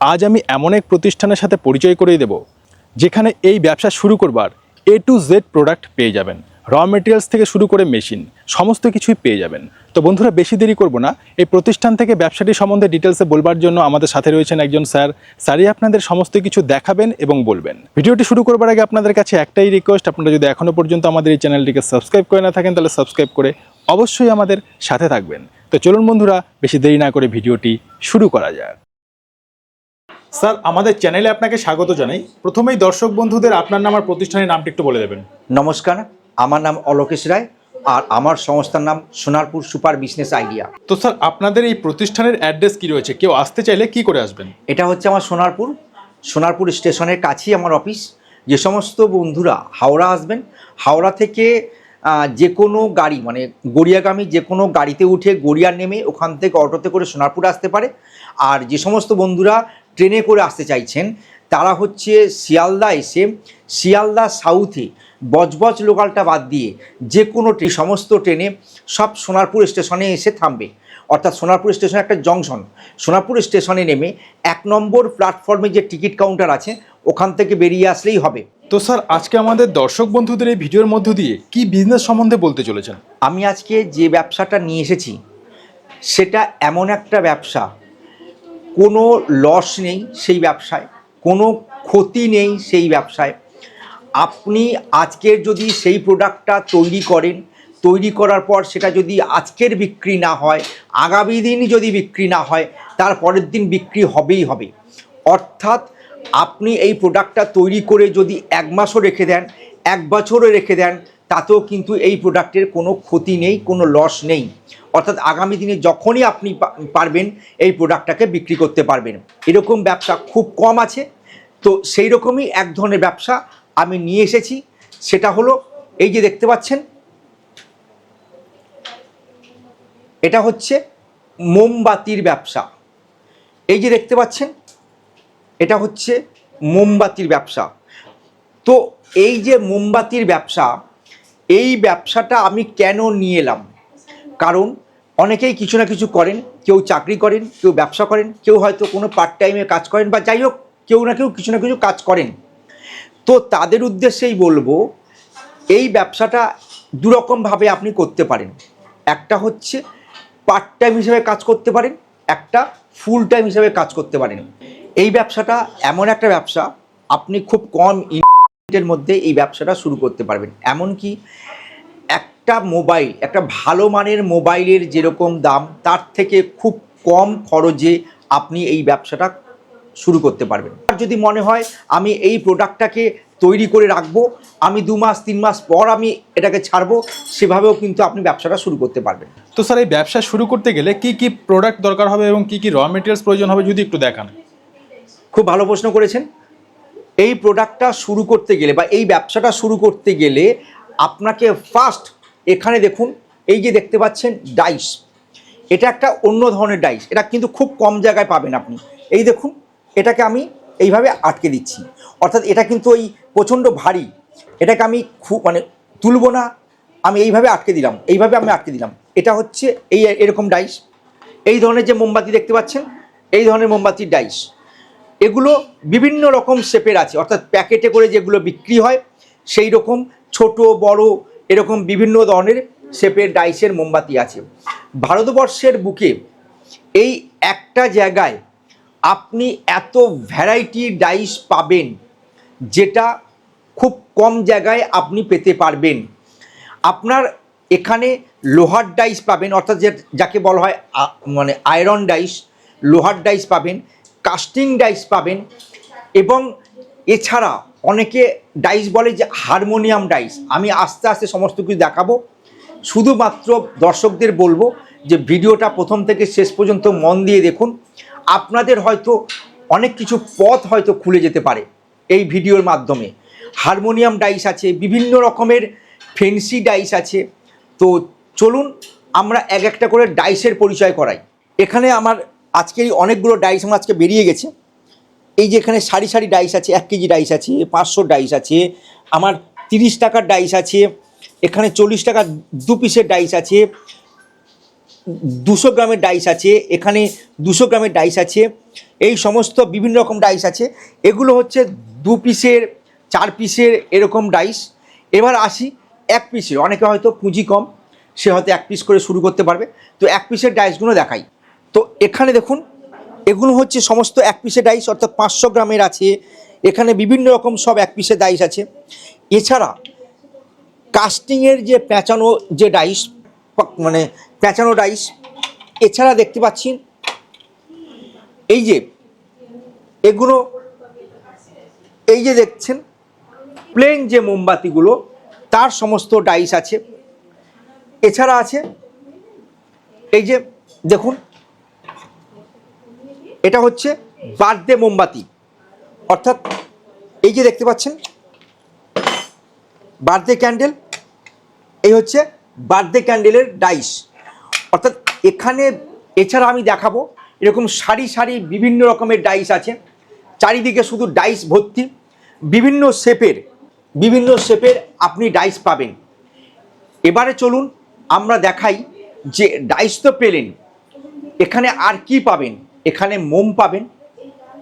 আজ আমি এমন এক প্রতিষ্ঠানের সাথে পরিচয় করিয়ে দেব, যেখানে এই ব্যবসা শুরু করবার এ টু জেড প্রোডাক্ট পেয়ে যাবেন। র মেটেরিয়ালস থেকে শুরু করে মেশিন সমস্ত কিছুই পেয়ে যাবেন। তো বন্ধুরা, বেশি দেরি করব না। এই প্রতিষ্ঠান থেকে ব্যবসাটি সম্বন্ধে ডিটেলসে বলবার জন্য আমাদের সাথে রয়েছেন একজন স্যার। স্যারই আপনাদের সমস্ত কিছু দেখাবেন এবং বলবেন। ভিডিওটি শুরু করবার আগে আপনাদের কাছে একটাই রিকোয়েস্ট আপনারা যদি এখনও পর্যন্ত আমাদের এই চ্যানেলটিকে সাবস্ক্রাইব করে না থাকেন, তাহলে সাবস্ক্রাইব করে অবশ্যই আমাদের সাথে থাকবেন। তো চলুন বন্ধুরা, বেশি দেরি না করে ভিডিওটি শুরু করা যাক। স্যার আমাদের চ্যানেলে আপনাকে স্বাগত জানাই। প্রথমেই দর্শক বন্ধুদের আপনার নাম আর প্রতিষ্ঠানের নামটি একটু বলে দেবেন। নমস্কার আমার নাম অলোকেশ রায় আর আমার সংস্থার নাম সোনারপুর সুপার বিজনেস আইডিয়া। তো স্যার আপনাদের এই প্রতিষ্ঠানের অ্যাড্রেস কি রয়েছে? কেউ আসতে চাইলে কি করে আসবেন? এটা হচ্ছে আমার সোনারপুর। সোনারপুর স্টেশনের কাছেই আমার অফিস। যে সমস্ত বন্ধুরা হাওড়া আসবেন হাওড়া থেকে যে কোনো গাড়ি মানে গড়িয়াগামী যে কোনো গাড়িতে উঠে গড়িয়া নেমে ওখান থেকে অটোতে করে সোনারপুর আসতে পারে। আর যে সমস্ত বন্ধুরা ট্রেনে করে আসতে চাইছেন, তারা হচ্ছে শিয়ালদা এসে শিয়ালদা সাউথে বজবজ লোকালটা বাদ দিয়ে যে কোনো ট্রেন সমস্ত ট্রেনে সব সোনারপুর স্টেশনে এসে থামবে। অর্থাৎ সোনারপুর স্টেশন একটা জংশন। সোনারপুর স্টেশনে নেমে এক নম্বর প্ল্যাটফর্মে যে টিকিট কাউন্টার আছে, ওখান থেকে বেরিয়ে আসলেই হবে। তো স্যার, আজকে আমাদের দর্শক বন্ধুদের এই ভিডিওর মধ্য দিয়ে কি বিজনেস সম্বন্ধে বলতে চলেছেন? আমি আজকে যে ব্যবসাটা নিয়ে এসেছি, সেটা এমন একটা ব্যবসা। কোনো লস নেই সেই ব্যবসায়, কোনো ক্ষতি নেই সেই ব্যবসায়। আপনি আজকের যদি সেই প্রোডাক্টটা তৈরি করেন, তৈরি করার পর সেটা যদি আজকের বিক্রি না হয়, আগামী দিনই যদি বিক্রি না হয়, তার পরের দিন বিক্রি হবেই হবে। অর্থাৎ আপনি এই প্রোডাক্টটা তৈরি করে যদি এক মাসও রেখে দেন, এক বছরও রেখে দেন, তাতেও কিন্তু এই প্রোডাক্টের কোনো ক্ষতি নেই, কোনো লস নেই। অর্থাৎ আগামী দিনে যখনই আপনি পারবেন, এই প্রোডাক্টটাকে বিক্রি করতে পারবেন। এরকম ব্যবসা খুব কম আছে। তো সেই রকমই এক ধরনের ব্যবসা আমি নিয়ে এসেছি। সেটা হলো, এই যে দেখতে পাচ্ছেন, এটা হচ্ছে মোমবাতির ব্যবসা। এই যে দেখতে পাচ্ছেন এটা হচ্ছে মোমবাতির ব্যবসা। তো এই যে মোমবাতির ব্যবসা, এই ব্যবসাটা আমি কেন নিয়ে এলাম? কারণ অনেকেই কিছু না কিছু করেন, কেউ চাকরি করেন, কেউ ব্যবসা করেন, কেউ হয়তো কোনো পার্ট টাইমে কাজ করেন বা যাই হোক, কেউ না কেউ কিছু না কিছু কাজ করেন। তো তাদের উদ্দেশ্যেই বলব, এই ব্যবসাটা দুরকমভাবে আপনি করতে পারেন। একটা হচ্ছে পার্ট টাইম হিসেবে কাজ করতে পারেন, একটা ফুল টাইম হিসেবে কাজ করতে পারেন। এই ব্যবসাটা এমন একটা ব্যবসা, আপনি খুব কম ইনভেস্টমেন্টের মধ্যে এই ব্যবসাটা শুরু করতে পারবেন। এমনকি একটা মোবাইল, একটা ভালো মানের মোবাইলের যেরকম দাম, তার থেকে খুব কম খরচে আপনি এই ব্যবসাটা শুরু করতে পারবেন। আর যদি মনে হয় আমি এই প্রোডাক্টটাকে তৈরি করে রাখব, আমি দু মাস, তিন মাস পর আমি এটাকে ছাড়বো, সেভাবেও কিন্তু আপনি ব্যবসাটা শুরু করতে পারবেন। তো স্যার, এই ব্যবসা শুরু করতে গেলে কি কি প্রোডাক্ট দরকার হবে এবং কি কি র মেটেরিয়ালস প্রয়োজন হবে যদি একটু দেখান? খুব ভালো প্রশ্ন করেছেন। এই প্রোডাক্টটা শুরু করতে গেলে বা এই ব্যবসাটা শুরু করতে গেলে আপনাকে ফার্স্ট এখানে দেখুন, এই যে দেখতে পাচ্ছেন ডাইস এটা একটা অন্য ধরনের ডাইস এটা কিন্তু খুব কম জায়গায় পাবেন আপনি। এই দেখুন, এটাকে আমি এইভাবে আটকে দিচ্ছি। অর্থাৎ এটা কিন্তু ওই প্রচণ্ড ভারী। এটাকে আমি খুব মানে তুলব না, আমি এইভাবে আটকে দিলাম, এইভাবে আমি আটকে দিলাম। এটা হচ্ছে এই এরকম ডাইস এই ধরনের যে মোমবাতি দেখতে পাচ্ছেন, এই ধরনের মোমবাতির ডাইস এগুলো বিভিন্ন রকম শেপের আছে। অর্থাৎ প্যাকেটে করে যেগুলো বিক্রি হয়, সেই রকম ছোট, বড়, এরকম বিভিন্ন ধরনের শেপের ডাইসের মোমবাতি আছে। ভারতবর্ষের বুকে এই একটা জায়গায় আপনি এত ভ্যারাইটি ডাইস পাবেন, যেটা খুব কম জায়গায় আপনি পেতে পারবেন। আপনার এখানে লোহার ডাইস পাবেন, অর্থাৎ যাকে বলা হয় মানে আয়রন ডাইস লোহার ডাইস পাবেন। কাস্টিং ডাইস পাবেন এবং এছাড়া অনেকে ডাইস বলে যে হারমোনিয়াম ডাইস আমি আস্তে আস্তে সমস্ত কিছু দেখাবো। শুধুমাত্র দর্শকদের বলব যে ভিডিওটা প্রথম থেকে শেষ পর্যন্ত মন দিয়ে দেখুন। আপনাদের হয়তো অনেক কিছু পথ হয়তো খুলে যেতে পারে এই ভিডিওর মাধ্যমে। হারমোনিয়াম ডাইস আছে, বিভিন্ন রকমের ফেন্সি ডাইস আছে। তো চলুন আমরা এক একটা করে ডাইসের পরিচয় করাই। এখানে আমার আজকের অনেকগুলো ডাইস আমার আজকে বেরিয়ে গেছে। এই যে এখানে সারি সারি ডাইস আছে, এক কেজি ডাইস আছে, পাঁচশো ডাইস আছে, আমার তিরিশ টাকার ডাইস আছে, এখানে চল্লিশ টাকার দু পিসের ডাইস আছে, দুশো গ্রামের ডাইস আছে, এখানে দুশো গ্রামের ডাইস আছে, এই সমস্ত বিভিন্ন রকম ডাইস আছে। এগুলো হচ্ছে দু পিসের চার পিসের এরকম ডাইস এবার আসি এক পিসের অনেকে হয়তো পুঁজি কম, সে হয়তো এক পিস করে শুরু করতে পারবে। তো এক পিসের ডাইসগুলো দেখাই। তো এখানে দেখুন, এগুলো হচ্ছে সমস্ত এক পিসের ডাইস অর্থাৎ পাঁচশো গ্রামের আছে। এখানে বিভিন্ন রকম সব এক পিসের ডাইস আছে। এছাড়া কাস্টিংয়ের যে প্যাঁচানো যে ডাইস মানে প্যাঁচানো ডাইস এছাড়া দেখতে পাচ্ছি, এই যে, এগুলো, এই যে দেখছেন প্লেন যে মোমবাতিগুলো, তার সমস্ত ডাইস আছে। এছাড়া আছে, এই যে, দেখুন এটা হচ্ছে বার্থডে মোমবাতি। অর্থাৎ এই যে দেখতে পাচ্ছেন, বার্থডে ক্যান্ডেল, এই হচ্ছে বার্থডে ক্যান্ডেলের ডাইস। অর্থাৎ এখানে এছাড়া আমি দেখাবো, এরকম সারি সারি বিভিন্ন রকমের ডাইস আছে। চারিদিকে শুধু ডাইস ভর্তি। বিভিন্ন শেপের বিভিন্ন শেপের আপনি ডাইস পাবেন। এবারে চলুন আমরা দেখাই যে ডাইস তো পেলেন, এখানে আর কি পাবেন? এখানে মোম পাবেন,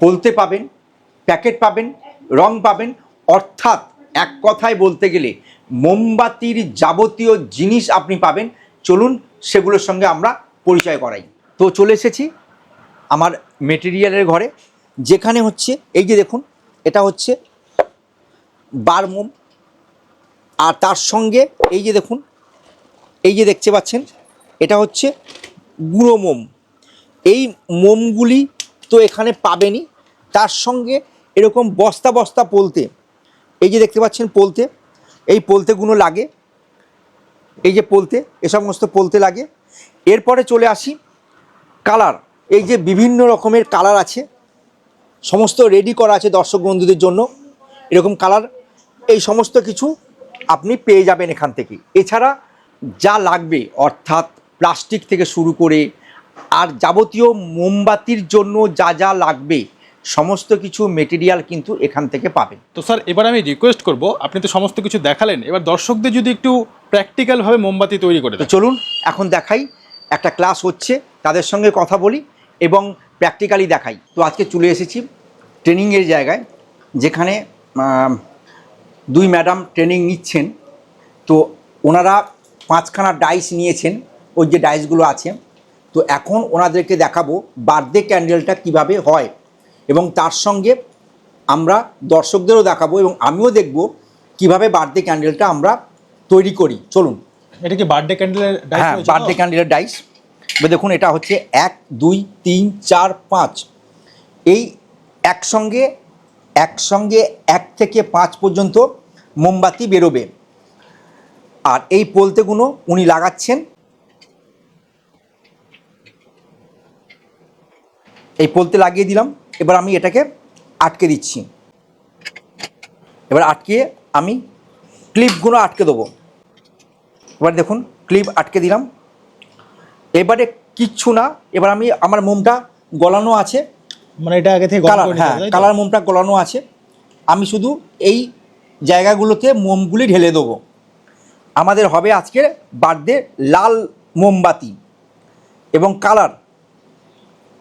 পলতে পাবেন, প্যাকেট পাবেন, রং পাবেন। অর্থাৎ এক কথায় বলতে গেলে মোমবাতির যাবতীয় জিনিস আপনি পাবেন। চলুন সেগুলোর সঙ্গে আমরা পরিচয় করাই। তো চলে এসেছি আমার মেটেরিয়ালের ঘরে, যেখানে হচ্ছে, এই যে দেখুন, এটা হচ্ছে বার মোম। আর তার সঙ্গে এই যে দেখুন, এই যে দেখতে পাচ্ছেন, এটা হচ্ছে গুঁড়ো মোম। এই মোমগুলি তো এখানে পাবেনই তার সঙ্গে এরকম বস্তা বস্তা পোলতে, এই যে দেখতে পাচ্ছেন পোলতে, এই পোলতেগুলো লাগে। এই যে পোলতে, এ সমস্ত পোলতে লাগে। এরপরে চলে আসি, কালার। এই যে বিভিন্ন রকমের কালার আছে, সমস্ত রেডি করা আছে দর্শক বন্ধুদের জন্য। এরকম কালার, এই সমস্ত কিছু আপনি পেয়ে যাবেন এখান থেকে। এছাড়া যা লাগবে, অর্থাৎ প্লাস্টিক থেকে শুরু করে আর যাবতীয় মোমবাতির জন্য যা যা লাগবে সমস্ত কিছু মেটেরিয়াল কিন্তু এখান থেকে পাবেন। তো স্যার এবার আমি রিকোয়েস্ট করব আপনি তো সমস্ত কিছু দেখালেন এবার দর্শকদের যদি একটু প্র্যাকটিক্যালভাবে মোমবাতি তৈরি করে তো চলুন এখন দেখাই একটা ক্লাস হচ্ছে তাদের সঙ্গে কথা বলি এবং প্র্যাকটিক্যালি দেখাই। তো আজকে চলে এসেছি ট্রেনিংয়ের জায়গায় যেখানে দুই ম্যাডাম ট্রেনিং নিচ্ছেন। তো ওনারা পাঁচখানা ডাইস নিয়েছেন ওই যে ডাইসগুলো আছে। তো এখন ওনাদেরকে দেখাবো বার্থডে ক্যান্ডেলটা কীভাবে হয়। এবং তার সঙ্গে আমরা দর্শকদেরও দেখাবো এবং আমিও দেখব কীভাবে বার্থডে ক্যান্ডেলটা আমরা তৈরি করি। চলুন। এটা কি বার্থডে ক্যান্ডেলের হ্যাঁ বার্থডে ক্যান্ডেলের ডাইস এবার দেখুন এটা হচ্ছে এক দুই তিন চার পাঁচ। এই একসঙ্গে একসঙ্গে এক থেকে পাঁচ পর্যন্ত মোমবাতি বেরোবে। আর এই পোলতেগুলো উনি লাগাচ্ছেন। এই পোলতে লাগিয়ে দিলাম। এবার আমি এটাকে আটকে দিচ্ছি। এবার আটকিয়ে আমি ক্লিপগুলো আটকে দেবো। এবার দেখুন ক্লিপ আটকে দিলাম। এবারে কিচ্ছু না এবার আমি আমার মোমটা গলানো আছে। মানে এটা আগে থেকে কালার হ্যাঁ? কালার মোমটা গলানো আছে। আমি শুধু এই জায়গাগুলোতে মোমগুলি ঢেলে দেবো। আমাদের হবে আজকের বার্থডে লাল মোমবাতি এবং কালার।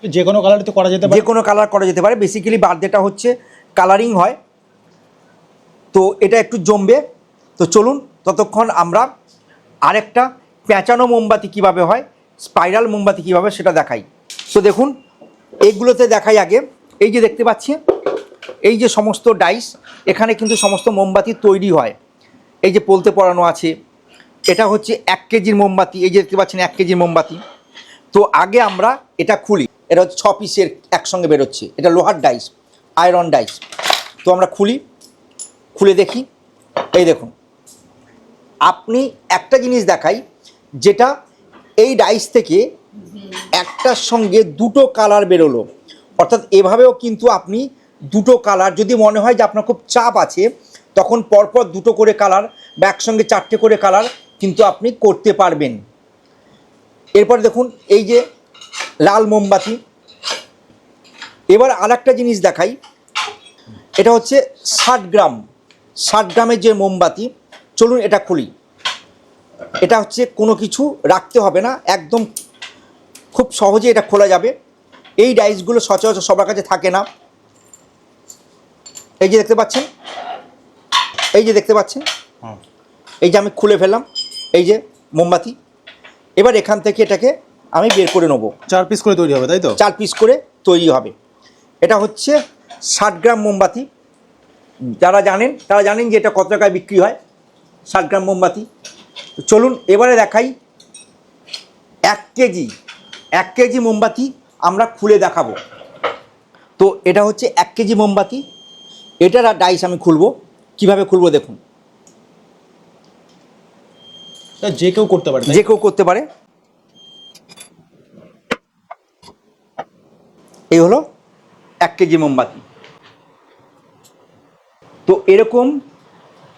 যে কোনো কালার তো করা যেতে পারে। যে কোনো কালার করা যেতে পারে। বেসিক্যালি বার্থডেটা হচ্ছে কালারিং হয়। তো এটা একটু জমবে। তো চলুন, ততক্ষণ আমরা আরেকটা প্যাঁচানো মোমবাতি কীভাবে হয় স্পাইরাল মোমবাতি কীভাবে সেটা দেখাই। তো দেখুন এইগুলোতে দেখাই আগে। এই যে দেখতে পাচ্ছি, এই যে সমস্ত ডাইস এখানে কিন্তু সমস্ত মোমবাতি তৈরি হয়। এই যে পোলতে পড়ানো আছে, এটা হচ্ছে এক কেজির মোমবাতি। এই যে দেখতে পাচ্ছেন, এক কেজির মোমবাতি। তো আগে আমরা এটা খুলি। এটা হচ্ছে ছ পিসের একসঙ্গে বেরোচ্ছে। এটা লোহার ডাইস আয়রন ডাইস তো আমরা খুলি, খুলে দেখি। এই দেখুন, আপনি একটা জিনিস দেখাই, যেটা এই ডাইস থেকে একটার সঙ্গে দুটো কালার বেরোলো। অর্থাৎ এভাবেও কিন্তু আপনি দুটো কালার যদি মনে হয় যে আপনার খুব চাপ আছে, তখন পরপর দুটো করে কালার বা একসঙ্গে চারটে করে কালার কিন্তু আপনি করতে পারবেন। এরপর দেখুন, এই যে লাল মোমবাতি। এবার আর একটা জিনিস দেখাই। এটা হচ্ছে ষাট গ্রাম। ষাট গ্রামের যে মোমবাতি চলুন এটা খুলি। এটা হচ্ছে কোনো কিছু রাখতে হবে না একদম খুব সহজে এটা খোলা যাবে। এই ডাইসগুলো সচরাচর সবার কাছে থাকে না। এই যে দেখতে পাচ্ছেন? এই যে দেখতে পাচ্ছেন? হুম। এই যে আমি খুলে ফেললাম। এই যে মোমবাতি। এবার এখান থেকে এটাকে আমি বের করে নেব। চার পিস করে তৈরি হবে তাই তো? চার পিস করে তৈরি হবে। এটা হচ্ছে ষাট গ্রাম মোমবাতি। যারা জানেন তারা জানেন যে এটা কত টাকায় বিক্রি হয় ষাট গ্রাম মোমবাতি। চলুন এবারে দেখাই। এক কেজি এক কেজি মোমবাতি আমরা খুলে দেখাবো। তো এটা হচ্ছে এক কেজি মোমবাতি। এটার আর ডাইস আমি খুলবো। কীভাবে খুলবো দেখুন। যে কেউ করতে পারে যে কেউ করতে পারে। এই হলো এক কেজি মোমবাতি। তো এরকম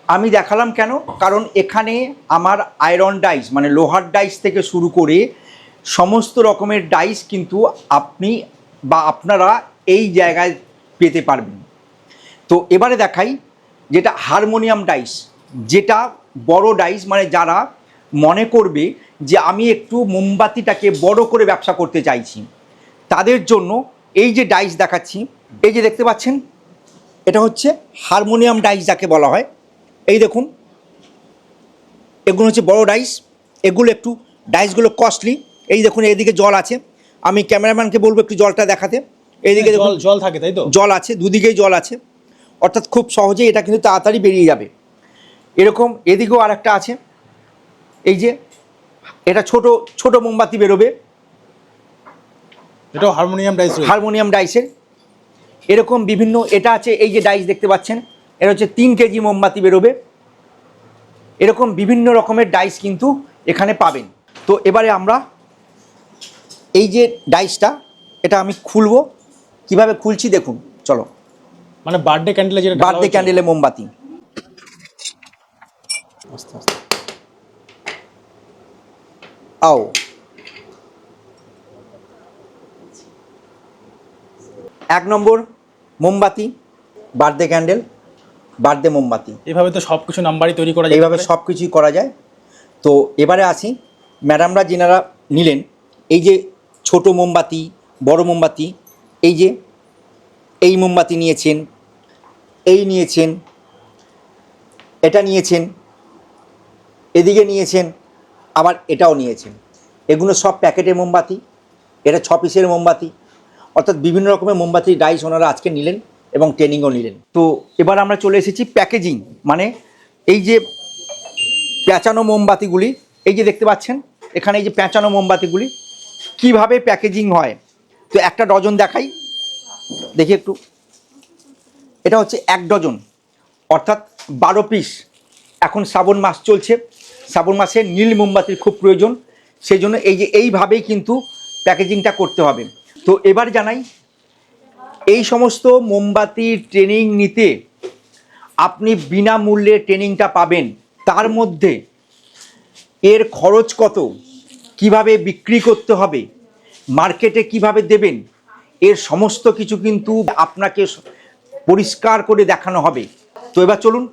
আমি দেখালাম কেন? কারণ এখানে আমার আয়রন ডাইস মানে লোহার ডাইস থেকে শুরু করে সমস্ত রকমের ডাইস কিন্তু আপনি বা আপনারা এই জায়গায় পেতে পারবেন। তো এবারে দেখাই যেটা হারমোনিয়াম ডাইস যেটা বড় ডাইস মানে যারা মনে করবে যে আমি একটু মোমবাতিটাকে বড় করে ব্যবসা করতে চাইছি, তাদের জন্য এই যে ডাইস দেখাচ্ছি এই যে দেখতে পাচ্ছেন এটা হচ্ছে হারমোনিয়াম ডাইস যাকে বলা হয়। এই দেখুন এগুলো হচ্ছে বড় ডাইস এগুলো একটু ডাইসগুলো কস্টলি এই দেখুন এদিকে জল আছে। আমি ক্যামেরাম্যানকে বলব একটু জলটা দেখাতে। এইদিকে দেখুন জল জল থাকে তাই তো? জল আছে দুদিকেই জল আছে। অর্থাৎ খুব সহজেই এটা কিন্তু তাড়াতাড়ি বেরিয়ে যাবে। এরকম এদিকেও আর একটা আছে। এই যে এটা ছোট ছোট মোমবাতি বেরোবে। এটাও হারমোনিয়াম ডাইস হারমোনিয়াম ডাইসের এরকম বিভিন্ন এটা আছে এই যে ডাইস দেখতে পাচ্ছেন এটা হচ্ছে তিন কেজি মোমবাতি বেরোবে। এরকম বিভিন্ন রকমের ডাইস কিন্তু এখানে পাবেন। তো এবারে আমরা এই যে ডাইসটা এটা আমি খুলবো। কীভাবে খুলছি দেখুন চলো। মানে বার্থডে ক্যান্ডেলে যেটা বার্থডে। ক্যান্ডেলে মোমবাতি। আস্তে আস্তে। আও। এক নম্বর মোমবাতি বার্থডে ক্যান্ডেল বার্থডে মোমবাতি। এভাবে তো সব কিছু নাম্বারই তৈরি করা যায়। এইভাবে সব কিছুই করা যায়। তো এবারে আসি। ম্যাডামরা যেনারা নিলেন এই যে ছোট মোমবাতি বড় মোমবাতি এই যে এই মোমবাতি নিয়েছেন এই নিয়েছেন এটা নিয়েছেন এদিকে নিয়েছেন আবার এটাও নিয়েছেন। এগুলো সব প্যাকেটের মোমবাতি এটা ছ পিসের মোমবাতি অর্থাৎ বিভিন্ন রকমের মোমবাতি ডাইস ওনারা আজকে নিলেন এবং ট্রেনিংও নিলেন। তো এবার আমরা চলে এসেছি প্যাকেজিং মানে এই যে প্যাঁচানো মোমবাতিগুলি, এই যে দেখতে পাচ্ছেন, এখানে এই যে প্যাঁচানো মোমবাতিগুলি, কীভাবে প্যাকেজিং হয়? তো একটা ডজন দেখাই, দেখি একটু। এটা হচ্ছে এক ডজন, অর্থাৎ বারো পিস এখন শ্রাবণ মাস চলছে, শ্রাবণ মাসে নীল মোমবাতির খুব প্রয়োজন সেই জন্য এই যে এইভাবেই কিন্তু প্যাকেজিংটা করতে হবে। তো এবার জানাই এই সমস্ত মোমবাতির ট্রেনিং নিতে আপনি বিনামূল্যে ট্রেনিংটা পাবেন তার মধ্যে এর খরচ কত কীভাবে বিক্রি করতে হবে মার্কেটে কীভাবে দেবেন এর সমস্ত কিছু কিন্তু আপনাকে পরিষ্কার করে দেখানো হবে। তো এবার চলুন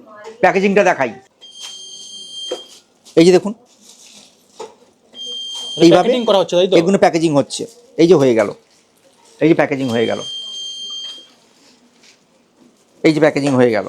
প্যাকেজিংটা দেখাই। এই যে দেখুন এইভাবে প্যাকেটিং করা হচ্ছে এগুলো প্যাকেজিং হচ্ছে এই যে হয়ে গেল। এই যে প্যাকেজিং হয়ে গেল। এই যে প্যাকেজিং হয়ে গেল।